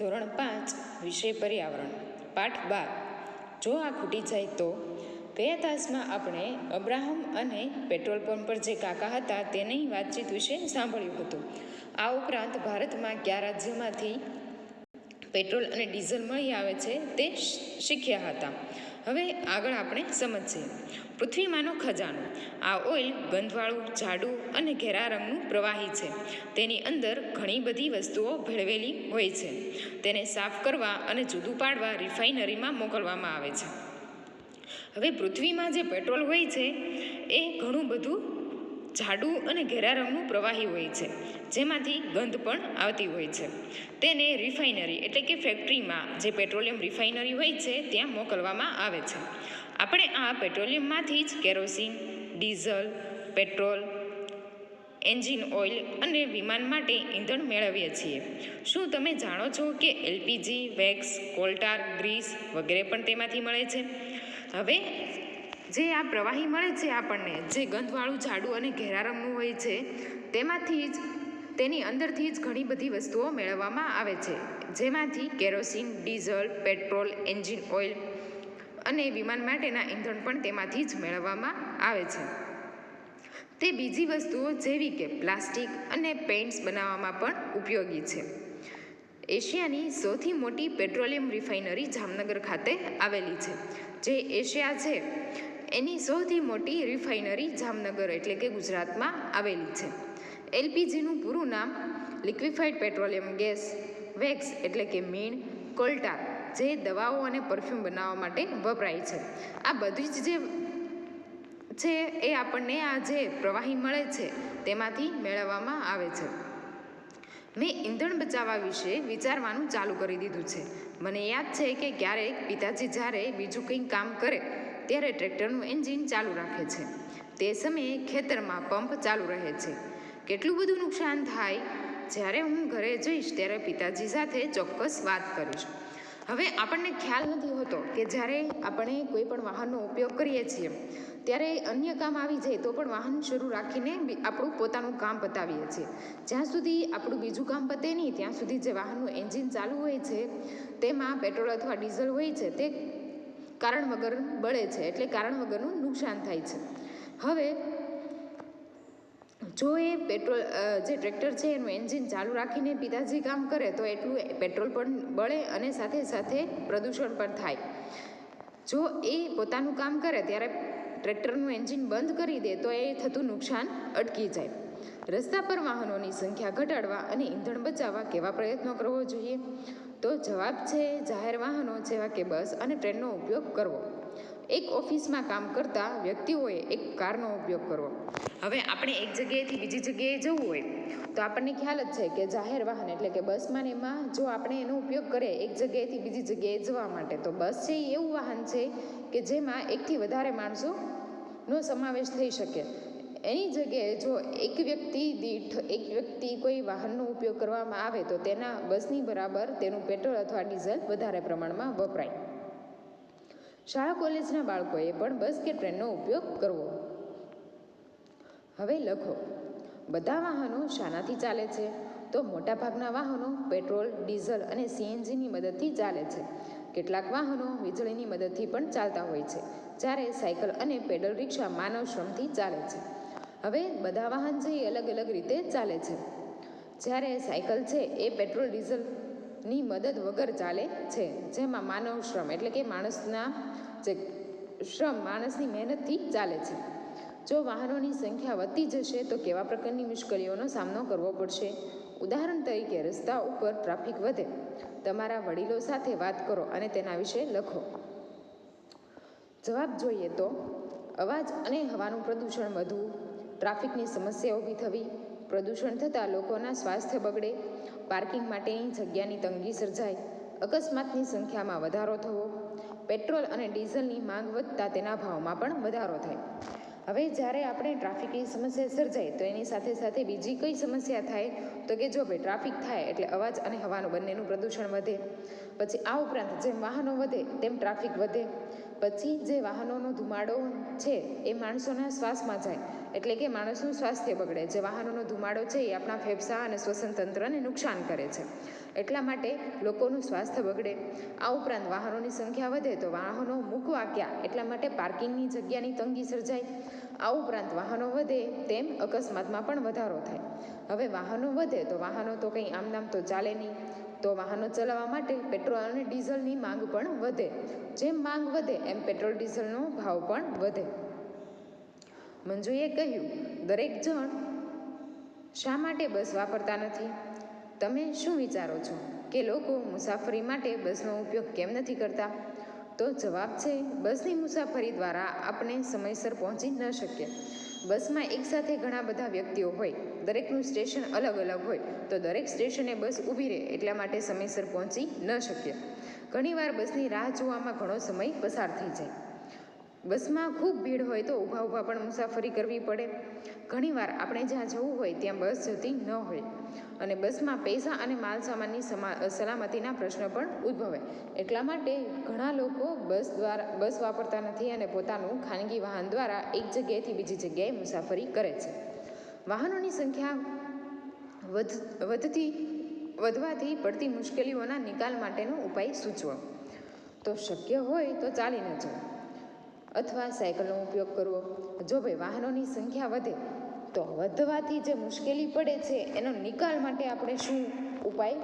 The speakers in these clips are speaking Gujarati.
ધોરણ પાંચ, વિષય પર્યાવરણ, પાઠ બાર. જો આ ખૂટી જાય તો? ગયા તાસમાં આપણે અબ્રાહમ અને પેટ્રોલ પંપ પર જે કાકા હતા તેની વાતચીત વિશે સાંભળ્યું હતું. આ ઉપરાંત ભારતમાં કયા રાજ્યમાંથી પેટ્રોલ અને ડીઝલ મળી આવે છે તે શીખ્યા હતા. હવે આગળ આપણે સમજીએ. પૃથ્વીમાંનો ખજાનો. આ ઓઇલ ગંધવાળું, જાડું અને ઘેરા રંગનું પ્રવાહી છે. તેની અંદર ઘણી બધી વસ્તુઓ ભેળવેલી હોય છે. તેને સાફ કરવા અને જુદું પાડવા રિફાઇનરીમાં મોકલવામાં આવે છે. હવે પૃથ્વીમાં જે પેટ્રોલ હોય છે, એ ઘણું બધું જાડું અને ઘેરા રંગનું પ્રવાહી હોય છે. જેમાંથી ગંધ પણ આવતી હોય છે. તેને રિફાઇનરી એટલે કે ફેક્ટરીમાં જે પેટ્રોલિયમ રિફાઇનરી હોય છે, ત્યાં મોકલવામાં આવે છે. આપણે આ પેટ્રોલિયમમાંથી જ kerosene, diesel, petrol, engine oil અને વિમાન માટે ઈંધણ મેળવીએ છીએ. શું તમે જાણો છો કે એલપીજી, વેક્સ, કોલ્ટાર, ગ્રીસ વગેરે પણ તેમાંથી મળે છે? હવે જે આ પ્રવાહી મળે છે આપણને, જે ગંધવાળું જાડું અને ઘેરા રંગનું હોય છે, તેમાંથી જ, તેની અંદરથી જ ઘણી બધી વસ્તુઓ મેળવવામાં આવે છે. જેમાંથી kerosene, diesel, petrol, engine oil અને વિમાન માટેના ઈંધણ પણ તેમાંથી જ મેળવવામાં આવે છે. તે બીજી વસ્તુઓ જેવી કે પ્લાસ્ટિક અને પેઇન્ટ્સ બનાવવામાં પણ ઉપયોગી છે. એશિયાની સૌથી મોટી પેટ્રોલિયમ રિફાઇનરી જામનગર ખાતે આવેલી છે, જે એશિયા છે. એની સૌથી મોટી રિફાઇનરી જામનગર એટલે કે ગુજરાતમાં આવેલી છે. એલપીજીનું પૂરું નામ લિક્વિફાઈડ પેટ્રોલિયમ ગેસ, વેક્સ એટલે કે મીણ, કોલ્ટા, જે દવાઓ અને પરફ્યુમ બનાવવા માટે વપરાય છે. આ બધી જ જે છે એ આપણને આ જે પ્રવાહી મળે છે તેમાંથી મેળવવામાં આવે છે. મેં ઈંધણ બચાવવા વિશે વિચારવાનું ચાલુ કરી દીધું છે. મને યાદ છે કે ક્યારેક પિતાજી જ્યારે બીજું કંઈ કામ કરે, ત્યારે ટ્રેક્ટરનું એન્જિન ચાલુ રાખે છે. તે સમયે ખેતરમાં પંપ ચાલુ રહે છે. કેટલું બધું નુકસાન થાય? જ્યારે હું ઘરે જઈશ ત્યારે પિતાજી સાથે ચોક્કસ વાત કરીશ. હવે આપણને ખ્યાલ નથી હોતો કે જ્યારે આપણે કોઈ પણ વાહનનો ઉપયોગ કરીએ છીએ ત્યારે અન્ય કામ આવી જાય તો પણ વાહન શરૂ રાખીને આપણું પોતાનું કામ પતાવીએ છીએ. જ્યાં સુધી આપણું બીજું કામ પતે નહીં, ત્યાં સુધી જે વાહનનું એન્જિન ચાલુ હોય છે, તેમાં પેટ્રોલ અથવા ડીઝલ હોય છે, તે કારણ વગર બળે છે, એટલે કારણ વગરનું નુકસાન થાય છે. હવે, જો એ પેટ્રોલ જે ટ્રેક્ટર છે, એનું એન્જિન ચાલુ રાખીને પિતાજી કામ કરે, તો એટલું પેટ્રોલ પણ બળે અને સાથે સાથે પ્રદૂષણ પણ થાય. જો એ પોતાનું કામ કરે, ત્યારે ટ્રેક્ટરનું એન્જિન બંધ કરી દે તો એ થતું નુકસાન અટકી જાય. રસ્તા પર વાહનોની સંખ્યા ઘટાડવા અને ઈંધણ બચાવવા કેવા પ્રયત્નો કરવો જોઈએ? તો જવાબ છે, જાહેર વાહનો જેવા કે બસ અને ટ્રેનનો ઉપયોગ કરવો. એક ઓફિસમાં કામ કરતા વ્યક્તિઓએ એક કારનો ઉપયોગ કરવો. હવે આપણે એક જગ્યાએથી બીજી જગ્યાએ જવું હોય, તો આપણને ખ્યાલ જ છે કે જાહેર વાહન એટલે કે બસમાં ને એમાં જો આપણે એનો ઉપયોગ કરીએ એક જગ્યાએથી બીજી જગ્યાએ જવા માટે, તો બસ છે એ એવું વાહન છે કે જેમાં એકથી વધારે માણસોનો સમાવેશ થઈ શકે. એની જગ્યાએ જો એક વ્યક્તિ દીઠ એક વ્યક્તિ કોઈ વાહનનો ઉપયોગ કરવામાં આવે, તો તેના બસની બરાબર તેનું પેટ્રોલ અથવા ડીઝલ વધારે પ્રમાણમાં વપરાય. શાળા કોલેજના બાળકોએ પણ બસ કે ટ્રેનનો ઉપયોગ કરવો. હવે લખો, બધા વાહનો શાનાથી ચાલે છે? તો મોટાભાગના વાહનો પેટ્રોલ, ડીઝલ અને સીએનજીની મદદથી ચાલે છે. કેટલાક વાહનો વીજળીની મદદથી પણ ચાલતા હોય છે, જ્યારે સાયકલ અને પેડલ રિક્ષા માનવ શ્રમથી ચાલે છે. હવે બધા વાહન જે અલગ અલગ રીતે ચાલે છે. જ્યારે સાયકલ છે, એ પેટ્રોલ, ડીઝલની મદદ વગર ચાલે છે, જેમાં માનવ શ્રમ એટલે કે માણસના જે શ્રમ માણસની મહેનતથી ચાલે છે. જો વાહનોની સંખ્યા વધતી જશે, તો કેવા પ્રકારની મુશ્કેલીઓનો સામનો કરવો પડશે? ઉદાહરણ તરીકે, રસ્તા ઉપર ટ્રાફિક વધે. તમારા વડીલો સાથે વાત કરો અને તેના વિશે લખો. જવાબ જોઈએ તો, અવાજ અને હવાનું પ્રદૂષણ વધવું ટ્રાફિકની સમસ્યા ઊભી થવી, પ્રદૂષણ થતાં લોકોના સ્વાસ્થ્ય બગડે, પાર્કિંગ માટેની જગ્યાની તંગી સર્જાય અકસ્માતની સંખ્યામાં વધારો થવો, પેટ્રોલ અને ડીઝલની માંગ વધતા તેના ભાવમાં પણ વધારો થાય. હવે જ્યારે આપણે ટ્રાફિકની સમસ્યા સર્જાય તો એની સાથે સાથે બીજી કઈ સમસ્યા થાય? તો કે જો ભાઈ ટ્રાફિક થાય એટલે અવાજ અને હવાનું બંનેનું પ્રદૂષણ વધે. પછી આ ઉપરાંત જેમ વાહનો વધે તેમ ટ્રાફિક વધે. પછી જે વાહનોનો ધુમાડો છે એ માણસોના શ્વાસમાં જાય, એટલે કે માણસનું સ્વાસ્થ્ય બગડે. જે વાહનોનો ધુમાડો છે એ આપણા ફેફસા અને શ્વસન તંત્રને નુકસાન કરે છે. એટલા માટે લોકોનું સ્વાસ્થ્ય બગડે. આ ઉપરાંત વાહનોની સંખ્યા વધે તો વાહનો મૂકવા ક્યાં એટલા માટે પાર્કિંગની જગ્યાની તંગી સર્જાય. આ ઉપરાંત વાહનો વધે તેમ અકસ્માતમાં પણ વધારો થાય. હવે વાહનો વધે તો વાહનો તો કંઈ આમ નામ તો ચાલે નહીં. તો વાહનો ચલાવવા માટે પેટ્રોલ અને ડીઝલની માંગ પણ વધે. જેમ માંગ વધે એમ પેટ્રોલ ડીઝલનો ભાવ પણ વધે. મંજુએ કહ્યું, દરેક જણ શા માટે બસ વાપરતા નથી? તમે શું વિચારો છો? કે લોકો મુસાફરી માટે બસનો ઉપયોગ કેમ નથી કરતા? તો જવાબ છે, બસની મુસાફરી દ્વારા આપણે સમયસર પહોંચી ન શકીએ. બસમાં એકસાથે ઘણા બધા વ્યક્તિઓ હોય, દરેકનું સ્ટેશન અલગ અલગ હોય, તો દરેક સ્ટેશને બસ ઊભી રહે એટલા માટે સમયસર પહોંચી ન શકીએ. ઘણીવાર બસની રાહ જોવામાં ઘણો સમય પસાર થઈ જાય. બસમાં ખૂબ ભીડ હોય તો ઊભા ઊભા પણ મુસાફરી કરવી પડે. ઘણીવાર આપણે જ્યાં જવું હોય ત્યાં બસ જતી ન હોય. અને બસમાં પૈસા અને માલ સામાનની સમા સલામતીના પ્રશ્ન પણ ઉદ્ભવે. એટલા માટે ઘણા લોકો બસ દ્વારા, બસ વાપરતા નથી અને પોતાનું ખાનગી વાહન દ્વારા એક જગ્યાએથી બીજી જગ્યાએ મુસાફરી કરે છે. વાહનોની સંખ્યા વધ, વધતી, વધવાથી પડતી મુશ્કેલીઓના નિકાલ માટેનો ઉપાય સૂચવો. તો શક્ય હોય તો ચાલીને જવું. અથવા સાયકલનો ઉપયોગ કરવો. જો ભાઈ વાહનોની સંખ્યા વધે, તો વધવાથી જે મુશ્કેલી પડે છે, એનો નિકાલ માટે આપણે શું ઉપાય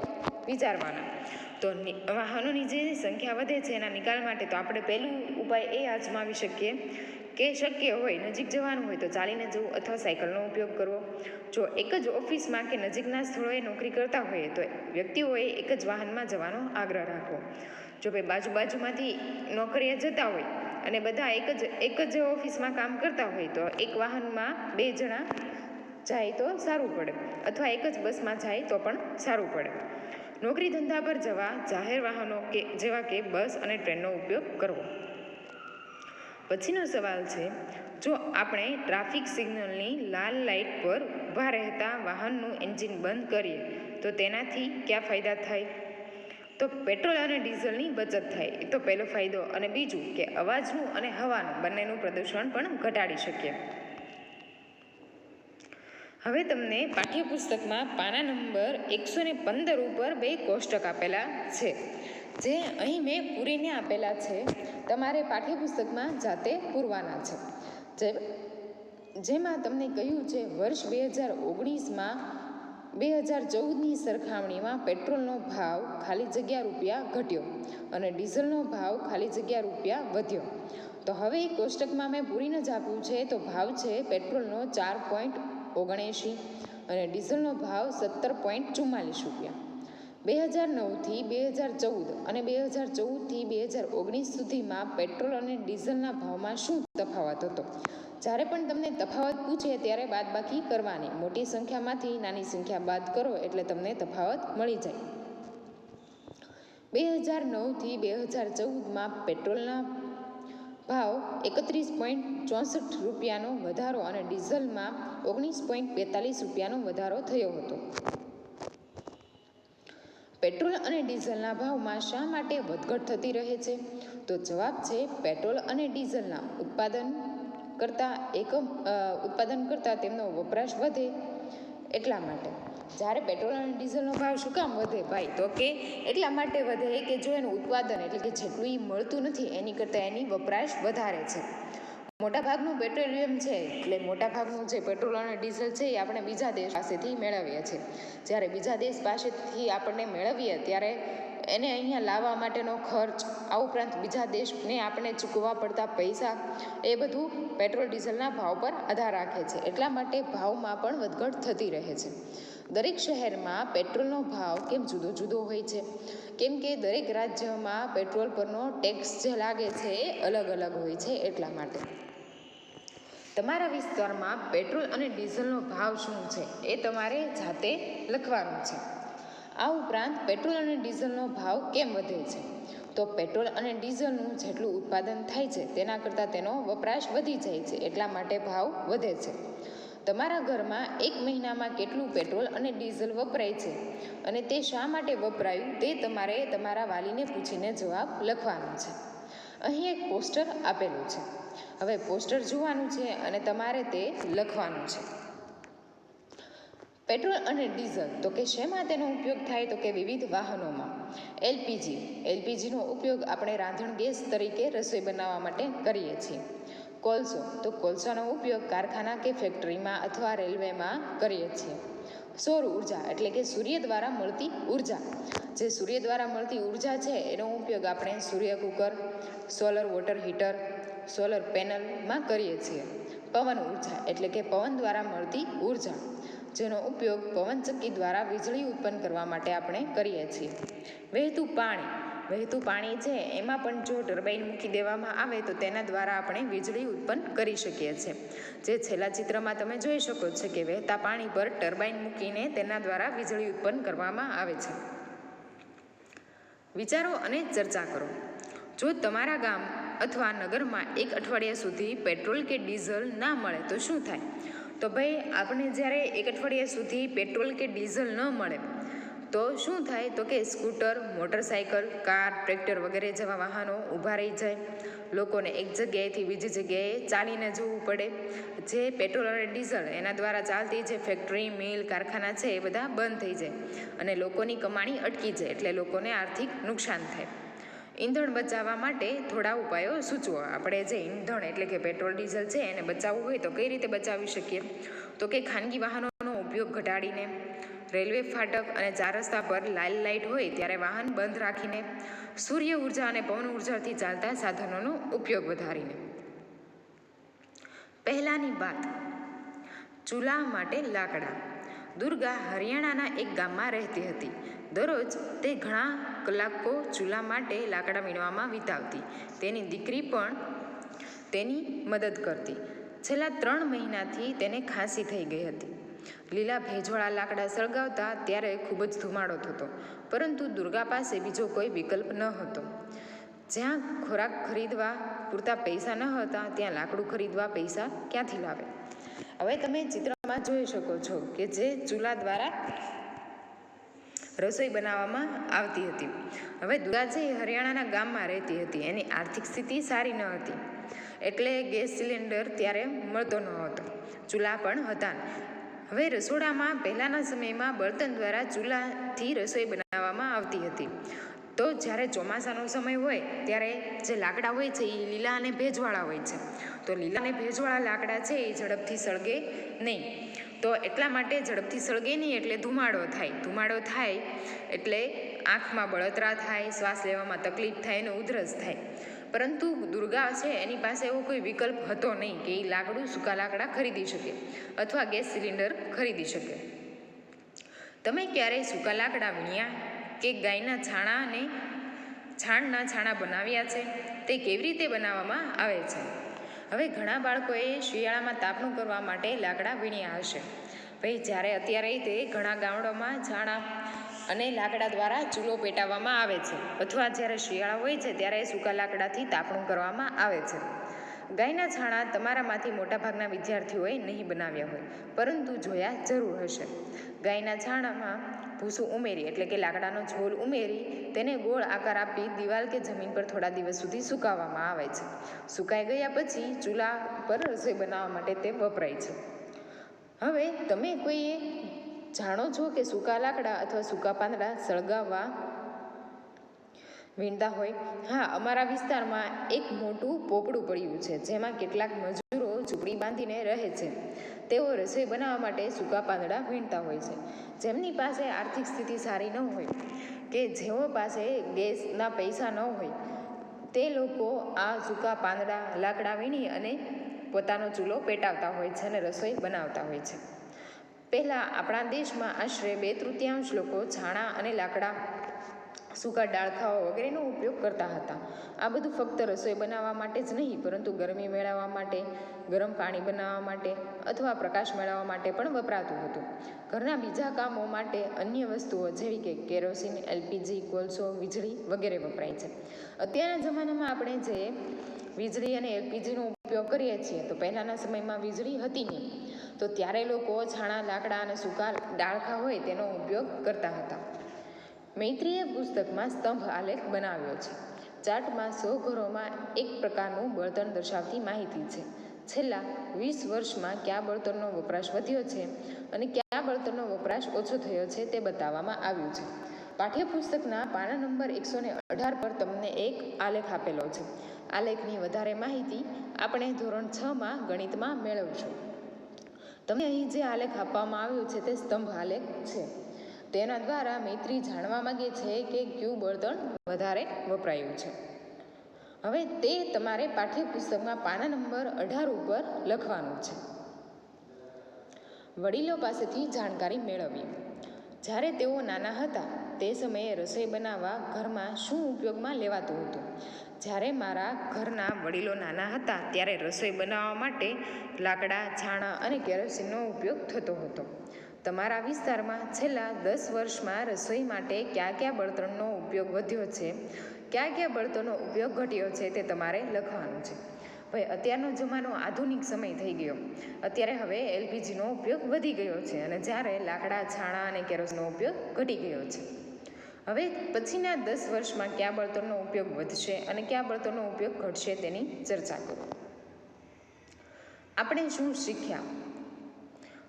વિચારવાના? તો વાહનોની જે સંખ્યા વધે છે, એના નિકાલ માટે તો આપણે પહેલું ઉપાય એ આજમાવી શકીએ કે શક્ય હોય નજીક જવાનું હોય તો ચાલીને જવું અથવા સાયકલનો ઉપયોગ કરવો. જો એક જ ઓફિસમાં કે નજીકના સ્થળોએ નોકરી કરતા હોઈએ તો વ્યક્તિઓએ એક જ વાહનમાં જવાનો આગ્રહ રાખવો. જો ભાઈ બાજુ બાજુમાંથી નોકરીએ જતા હોય અને બધા એક જ એક જ ઓફિસમાં કામ કરતા હોય તો એક વાહનમાં બે જણા જાય તો સારું પડે. અથવા એક જ બસમાં જાય તો પણ સારું પડે. નોકરી ધંધા પર જવા, જાહેર વાહનો કે, જેવા કે બસ અને ટ્રેનનો ઉપયોગ કરવો. પછીનો સવાલ છે, જો આપણે ટ્રાફિક સિગ્નલની લાલ લાઇટ પર ઊભા રહેતા વાહનનું એન્જિન બંધ કરીએ, તો તેનાથી ક્યાં ફાયદા થાય? તો પેટ્રોલ અને ડીઝલની બચત થાય. એ તો પહેલો ફાયદો અને બીજું કે અવાજનું અને હવાનું બંનેનું પ્રદૂષણ પણ ઘટાડી શકીએ. હવે તમને પાઠ્યપુસ્તકમાં પાના નંબર એકસો ને પંદર ઉપર બે કોષ્ટક આપેલા છે. જે અહીં મેં પૂરીને આપેલા છે. તમારે પાઠ્યપુસ્તકમાં જાતે પૂરવાના છે. જે, જેમાં તમને કહ્યું છે, વર્ષ બે હજાર ઓગણીસમાં બે હજાર ચૌદની સરખામણીમાં પેટ્રોલનો ભાવ ખાલી જગ્યા રૂપિયા ઘટ્યો અને ડીઝલનો ભાવ ખાલી જગ્યા રૂપિયા વધ્યો. તો હવે કોષ્ટકમાં મેં પૂરીને જ આપ્યું છે તો ભાવ છે પેટ્રોલનો ચાર પોઈન્ટ ઓગણએંશી અને ડીઝલનો ભાવ સત્તર પોઈન્ટ ચુમ્માલીસ રૂપિયા. બે હજાર નવથી બે હજાર ચૌદ અને બે હજાર ચૌદથી બે હજાર ઓગણીસ સુધીમાં પેટ્રોલ અને ડીઝલના ભાવમાં શું તફાવત હતો? જ્યારે પણ તમને તફાવત પૂછે ત્યારે બાદબાકી કરવાની. મોટી સંખ્યામાંથી નાની સંખ્યા બાદ કરો એટલે તમને તફાવત મળી જાય. બે હજાર નવથી બે હજાર ચૌદમાં પેટ્રોલના ભાવ એકત્રીસ પોઈન્ટ ચોસઠ રૂપિયાનો વધારો અને ડીઝલમાં ઓગણીસ પોઈન્ટ બેતાલીસ રૂપિયાનો વધારો થયો હતો. પેટ્રોલ અને ડીઝલના ભાવમાં શા માટે વધઘટ થતી રહે છે? તો જવાબ છે, પેટ્રોલ અને ડીઝલના ઉત્પાદન કરતાં એકમ ઉત્પાદન કરતાં તેમનો વપરાશ વધે એટલા માટે. જ્યારે પેટ્રોલ અને ડીઝલનો ભાવ શું કામ વધે ભાઈ? તો કે એટલા માટે વધે કે જો એનું ઉત્પાદન એટલે કે જેટલું એ મળતું નથી, એની કરતાં એની વપરાશ વધારે છે. મોટાભાગનું પેટ્રોલિયમ છે, એટલે મોટાભાગનું જે પેટ્રોલ અને ડીઝલ છે એ આપણે બીજા દેશ પાસેથી મેળવીએ છીએ. જ્યારે બીજા દેશ પાસેથી આપણને મેળવીએ, ત્યારે એને અહીંયા લાવવા માટેનો ખર્ચ આ ઉપરાંત બીજા દેશને આપણે ચૂકવવા પડતા પૈસા એ બધું પેટ્રોલ, ડીઝલના ભાવ પર આધાર રાખે છે. એટલા માટે ભાવમાં પણ વધઘટ થતી રહે છે. દરેક શહેરમાં પેટ્રોલનો ભાવ કેમ જુદો જુદો હોય છે? કેમ કે દરેક રાજ્યમાં પેટ્રોલ પરનો ટેક્સ જે લાગે છે એ અલગ અલગ હોય છે એટલા માટે. તમારા વિસ્તારમાં પેટ્રોલ અને ડીઝલનો ભાવ શું છે એ તમારે જાતે લખવાનું છે. આ ઉપરાંત પેટ્રોલ અને ડીઝલનો ભાવ કેમ વધે છે? તો પેટ્રોલ અને ડીઝલનું જેટલું ઉત્પાદન થાય છે, તેના કરતાં તેનો વપરાશ વધી જાય છે, એટલા માટે ભાવ વધે છે. તમારા ઘરમાં એક મહિનામાં કેટલું પેટ્રોલ અને ડીઝલ વપરાય છે? અને તે શા માટે વપરાયું તે તમારે તમારા વાલીને પૂછીને જવાબ લખવાનો છે. અહીં એક પોસ્ટર આપેલું છે. હવે પોસ્ટર જોવાનું છે અને તમારે તે લખવાનું છે. પેટ્રોલ અને ડીઝલ, તો કે શેમાં તેનો ઉપયોગ થાય, તો કે વિવિધ વાહનોમાં. એલપીજી, એલપીજીનો ઉપયોગ આપણે રાંધણ ગેસ તરીકે રસોઈ બનાવવા માટે કરીએ છીએ. કોલસો, તો કોલસાનો ઉપયોગ કારખાના કે ફેક્ટરીમાં અથવા રેલવેમાં કરીએ છીએ. સૌર ઊર્જા, એટલે કે સૂર્ય દ્વારા મળતી ઊર્જા. જે સૂર્ય દ્વારા મળતી ઊર્જા છે, એનો ઉપયોગ આપણે સૂર્ય cooker, solar water heater, solar પેનલમાં કરીએ છીએ. પવન ઊર્જા, એટલે કે પવન દ્વારા મળતી ઊર્જા. જેનો ઉપયોગ પવનચક્કી દ્વારા વીજળી ઉત્પન્ન કરવા માટે આપણે કરીએ છીએ. વહેતું પાણી વહેતું પાણી છે, એમાં પણ જો ટર્બાઇન મૂકી દેવામાં આવે તો તેના દ્વારા આપણે વીજળી ઉત્પન્ન કરી શકીએ છીએ. જે છેલ્લા ચિત્રમાં તમે જોઈ શકો છો કે વહેતા પાણી પર ટર્બાઇન મૂકીને તેના દ્વારા વીજળી ઉત્પન્ન કરવામાં આવે છે. વિચારો અને ચર્ચા કરો. જો તમારા ગામ અથવા નગરમાં એક અઠવાડિયા સુધી પેટ્રોલ કે ડીઝલ ના મળે તો શું થાય? તો ભાઈ, આપણે જ્યારે એક અઠવાડિયા સુધી પેટ્રોલ કે ડીઝલ ન મળે, તો શું થાય? તો કે સ્કૂટર, મોટરસાઇકલ, કાર, ટ્રેક્ટર વગેરે જેવા વાહનો ઊભા રહી જાય. લોકોને એક જગ્યાએથી બીજી જગ્યાએ ચાલીને જવું પડે. જે પેટ્રોલ અને ડીઝલ એના દ્વારા ચાલતી જે ફેક્ટરી, મિલ, કારખાના છે એ બધા બંધ થઈ જાય અને લોકોની કમાણી અટકી જાય એટલે લોકોને આર્થિક નુકસાન થાય. ઈંધણ બચાવવા માટે થોડા ઉપાયો સૂચવો. આપણે જે ઈંધણ એટલે કે પેટ્રોલ, ડીઝલ છે એને બચાવવું હોય તો કઈ રીતે બચાવી શકીએ? તો કે ખાનગી વાહનોનો ઉપયોગ ઘટાડીને, રેલવે ફાટક અને ચાર રસ્તા પર લાલ લાઇટ હોય ત્યારે વાહન બંધ રાખીને, સૂર્ય ઊર્જા અને પવન ઉર્જાથી ચાલતા સાધનોનો ઉપયોગ વધારીને. પહેલાંની વાત, ચૂલા માટે લાકડા. દુર્ગા હરિયાણાના એક ગામમાં રહેતી હતી. દરરોજ તે ઘણા કલાકો ચૂલા માટે લાકડા વીણવામાં વિતાવતી. તેની દીકરી પણ તેની મદદ કરતી. છેલ્લા ત્રણ મહિનાથી તેને ખાંસી થઈ ગઈ હતી. લીલા ભેજવાળા લાકડા સળગાવતા ત્યારે ખૂબ જ ધુમાડો થતો, પરંતુ દુર્ગા પાસે બીજો કોઈ વિકલ્પ ન હતો. જ્યાં ખોરાક ખરીદવા પૂરતા પૈસા ન હતા, ત્યાં લાકડું ખરીદવા પૈસા ક્યાંથી લાવે? હવે તમે ચિત્રમાં જોઈ શકો છો કે જે ચૂલા દ્વારા રસોઈ બનાવવામાં આવતી હતી. હવે દુરાજી હરિયાણાના ગામમાં રહેતી હતી, એની આર્થિક સ્થિતિ સારી ન હતી. એટલે ગેસ સિલિન્ડર ત્યારે મળતો ન હતો. ચૂલા પણ હતા. હવે રસોડામાં પહેલાંના સમયમાં બળતણ દ્વારા ચૂલાથી રસોઈ બનાવવામાં આવતી હતી. તો જ્યારે ચોમાસાનો સમય હોય, ત્યારે જે લાકડા હોય છે, એ લીલા અને ભેજવાળા હોય છે. તો લીલા અને ભેજવાળા લાકડા છે, એ ઝડપથી સળગે નહીં. તો એટલા માટે ઝડપથી સળગે નહીં એટલે ધુમાડો થાય. ધુમાડો થાય એટલે આંખમાં બળતરા થાય, શ્વાસ લેવામાં તકલીફ થાય અને ઉધરસ થાય. પરંતુ દુર્ગા છે, એની પાસે એવો કોઈ વિકલ્પ હતો નહીં કે એ લાકડું સૂકા લાકડા ખરીદી શકે અથવા ગેસ સિલિન્ડર ખરીદી શકે. તમે ક્યારેય સૂકા લાકડા વીણ્યા? કે ગાયના છાણા અને છાણના છાણા બનાવ્યા છે, તે કેવી રીતે બનાવવામાં આવે છે? હવે ઘણા બાળકોએ શિયાળામાં તાપણું કરવા માટે લાકડા વીણ્યા હશે. ભાઈ, જ્યારે અત્યારે તે ઘણા ગામડામાં છાણા અને લાકડા દ્વારા ચૂલો પેટાવવામાં આવે છે, અથવા જ્યારે શિયાળા હોય છે, ત્યારે સૂકા લાકડાથી તાપણું કરવામાં આવે છે. ગાયના છાણા તમારામાંથી મોટાભાગના વિદ્યાર્થીઓએ નહીં બનાવ્યા હોય, પરંતુ જોયા જરૂર હશે. ગાયના છાણામાં ભૂસું ઉમેરી, એટલે કે લાકડાનો ઝોલ ઉમેરી, તેને ગોળ આકાર આપી દિવાલ કે જમીન પર થોડા દિવસ સુધી સુકાવવામાં આવે છે. સુકાઈ ગયા પછી ચૂલા પર રસોઈ બનાવવા માટે તે વપરાય છે. હવે તમે કોઈએ જાણો છો કે સૂકા લાકડા અથવા સૂકા પાંદડા સળગાવવા વીણતા હોય. હા, અમારા વિસ્તારમાં એક મોટું પોપડું પડ્યું છે, જેમાં કેટલાક મજૂરો ઝૂંપડી બાંધીને રહે છે. તેઓ રસોઈ બનાવવા માટે સૂકા પાંદડા વીણતા હોય છે. જેમની પાસે આર્થિક સ્થિતિ સારી ન હોય કે જેઓ પાસે ગેસના પૈસા ન હોય, તે લોકો આ સૂકા પાંદડા લાકડા વીણી અને પોતાનો ચૂલો પેટાવતા હોય છે અને રસોઈ બનાવતા હોય છે. પહેલાં આપણા દેશમાં આશરે બે તૃતીયાંશ લોકો છાણા અને લાકડા સૂકા ડાળખાઓ વગેરેનો ઉપયોગ કરતા હતા. આ બધું ફક્ત રસોઈ બનાવવા માટે જ નહીં, પરંતુ ગરમી મેળવવા માટે, ગરમ પાણી બનાવવા માટે અથવા પ્રકાશ મેળવવા માટે પણ વપરાતું હતું. ઘરના બીજા કામો માટે અન્ય વસ્તુઓ જેવી કે કેરોસીન, એલપીજી કોલસો વીજળી વગેરે વપરાય છે. અત્યારના જમાનામાં આપણે જે વીજળી અને એલપીજીનો ઉપયોગ કરીએ છીએ, તો પહેલાંના સમયમાં વીજળી હતી નહીં. તો ત્યારે લોકો છાણા, લાકડા અને સૂકા ડાળખા હોય તેનો ઉપયોગ કરતા હતા. મૈત્રીએ પુસ્તકમાં સ્તંભ આલેખ બનાવ્યો છે. ચાર્ટમાં સો ઘરોમાં એક પ્રકારનું બળતણ દર્શાવતી માહિતી છે. છેલ્લા વીસ વર્ષમાં કયા બળતણનો વપરાશ વધ્યો છે અને કયા બળતણનો વપરાશ ઓછો થયો છે તે બતાવવામાં આવ્યું છે. પાઠ્યપુસ્તકના પાના નંબર એકસો ને અઢાર પર તમને એક આલેખ આપેલો છે. આલેખની વધારે માહિતી આપણે ધોરણ છમાં ગણિતમાં મેળવશું. તમને અહીં જે આલેખ આપવામાં આવ્યો છે તે સ્તંભ આલેખ છે. તેના દ્વારા મૈત્રી જાણવા માંગે છે કે કયું બળતણ વધારે વપરાયું છે. હવે તે તમારે પાઠ્યપુસ્તકમાં પાના નંબર અઢાર ઉપર લખવાનું છે. વડીલો પાસેથી જાણકારી મેળવવી. જ્યારે તેઓ નાના હતા, તે સમયે રસોઈ બનાવવા ઘરમાં શું ઉપયોગમાં લેવાતું હતું? જ્યારે મારા ઘરના વડીલો નાના હતા, ત્યારે રસોઈ બનાવવા માટે લાકડા, છાણા અને કેરોસીનનો ઉપયોગ થતો હતો. તમારા વિસ્તારમાં છેલ્લા દસ વર્ષમાં રસોઈ માટે કયા કયા બળતણનો ઉપયોગ વધ્યો છે? કયા કયા બળતણનો ઉપયોગ ઘટ્યો છે તે તમારે લખવાનું છે. ભાઈ, અત્યારનો જમાનો આધુનિક સમય થઈ ગયો. અત્યારે હવે એલપીજીનો ઉપયોગ વધી ગયો છે અને જ્યારે લાકડા, છાણા અને કેરોસનો ઉપયોગ ઘટી ગયો છે. હવે પછીના દસ વર્ષમાં કયા બળતણનો ઉપયોગ વધશે અને કયા બળતણનો ઉપયોગ ઘટશે તેની ચર્ચા કરો. આપણે શું શીખ્યા?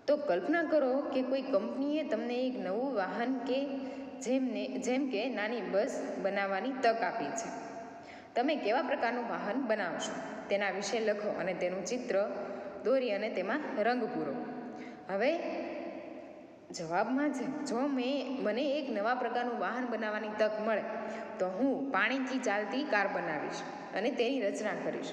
તો કલ્પના કરો કે કોઈ કંપનીએ તમને એક નવું વાહન કે જેમને, જેમ કે નાની બસ બનાવવાની તક આપી છે. તમે કેવા પ્રકારનું વાહન બનાવશો? તેના વિશે લખો અને તેનું ચિત્ર દોરી અને તેમાં રંગ પૂરો. હવે જવાબમાં છે, જો મેં, મને એક નવા પ્રકારનું વાહન બનાવવાની તક મળે, તો હું પાણીથી ચાલતી કાર બનાવીશ અને તેની રચના કરીશ.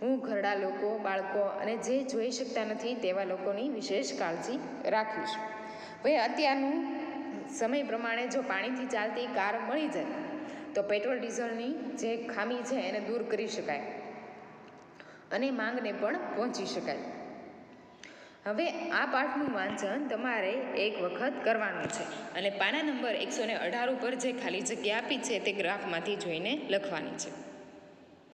હું ઘરડા લોકો, બાળકો અને જે જોઈ શકતા નથી તેવા લોકોની વિશેષ કાળજી રાખીશ ભાઈ અત્યારનું સમય પ્રમાણે જો પાણીથી ચાલતી કાર મળી જાય, તો પેટ્રોલ, ડીઝલની જે ખામી છે એને દૂર કરી શકાય અને માંગને પણ પહોંચી શકાય. હવે આ પાઠનું વાંચન તમારે એક વખત કરવાનું છે અને પાના નંબર એકસો ને અઢાર ઉપર જે ખાલી જગ્યા આપી છે તે ગ્રાફમાંથી જોઈને લખવાની છે.